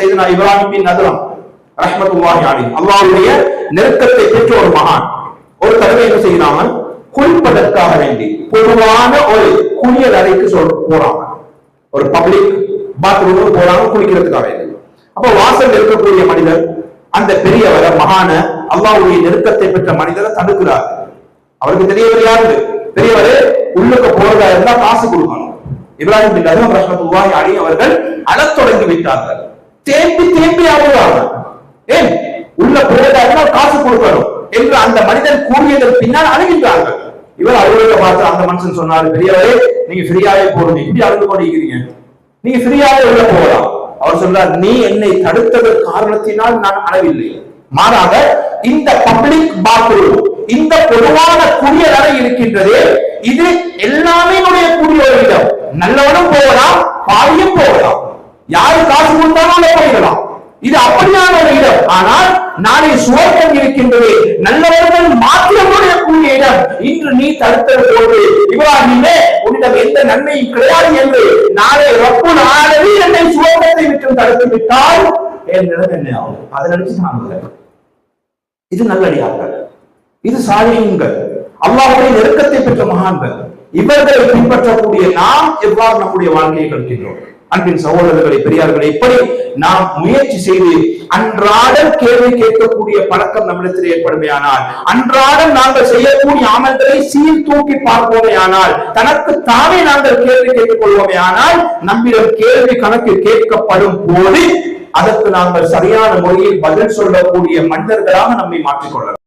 செய்தனா இப்ராஹிம் பின் நதுரம் ரஹ்மத்துல்லாஹி அலைஹி. அல்லாஹ்வுடைய நெருக்கத்தை பெற்ற ஒரு மகான். ஒரு தடவை என்ன செய்யறாங்க குளிப்பதற்காக வேண்டி பொதுவான ஒரு குளியல் அறைக்கு சொல் போறாங்க. ஒரு பப்ளிக் பாத்ரூம் போறாங்க குளிக்கிறதுக்காக வேண்டி. அப்ப வாசல் இருக்கக்கூடிய மனிதர் அந்த பெரியவரை மகான அல்லாஹ்வுடைய நெருக்கத்தை பெற்ற மனிதரை தடுக்கிறார். அவருக்கு தெரியவர் யாரு பெரியவரே உள்ளுக்கு போறதா இருந்தா காசு கொடுக்கணும். இப்ராஹிம் பின் அதுவும் ரஹ்மத்துல்லாஹி அலைஹி அவர்கள் அழத் தொடங்கி விட்டார்கள். தேம்பி தேம்பி அழுவார்கள் ஏன்? உள்ள போறதா காசு கொடுக்கணும் என்று அந்த மனிதன் கூறியதற்கு பின்னால் அழுகின்றார்கள். இவர் அலுவலக பார்த்து அந்த மனுஷன் சொன்னாரு பெரியவரே நீங்க ஃப்ரீயாவே போறீங்க இப்படி அழுது கொண்டிருக்கிறீங்க. நீங்க ஃப்ரீயாவே உள்ள போகலாம். அவர் சொல்றார் நீ என்னை தடுத்தது காரணத்தினால் நான் அழவில்லை. மாறாக இந்த பப்ளிக் பாத்ரூம் இந்த பொதுவான குடியல் அறை இருக்கின்றது இது எல்லாமே நுழையக்கூடிய ஒரு இடம். நல்லவனும் போகலாம் போயிடலாம் இது அப்படியான ஒரு இடம். ஆனால் நாளை சுவர்க்கம் இருக்கின்றது. நல்லவர்கள் மாத்திரமுடைய கூடிய இடம். இன்று நீ தடுத்தது போது இப்ராஹிமே உன்னிடம் எந்த நன்மையும் கிடையாது என்று நாளை ரப்புல் நாளவே என்னை சுவர்க்கத்தை விட்டு தடுத்து விட்டால் என் நிலம் என்ன ஆகும்? அதை நினைச்சு நாங்கள் இது நல்லடியார்கள். இது சாலிஹீன்கள் அல்லாவுடைய நெருக்கத்தை பெற்ற மகான்கள். இவர்களை பின்பற்றக்கூடிய நாம் எவ்வாறு நம்முடைய வாழ்க்கையை கழிக்கின்றோம்? அன்பின் சகோதரர்களை பெரியார்களை இப்படி நாம் முயற்சி செய்து அன்றாட கேள்வி கேட்கக்கூடிய பழக்கம் நம்மிடத்தில் ஏற்படுமையானால் அன்றாடம் நாங்கள் செய்யக்கூடிய அமல்களை சீர் தூக்கி பார்ப்போமே ஆனால் தனக்கு தானே நாங்கள் கேள்வி கேட்டுக் கொள்வோமே ஆனால் நம்மிடம் கேள்வி கணக்கு கேட்கப்படும் போது அதற்கு நாங்கள் சரியான முறையில் பதில் சொல்லக்கூடிய மனிதர்களாக நம்மை மாற்றிக்கொள்ளலாம்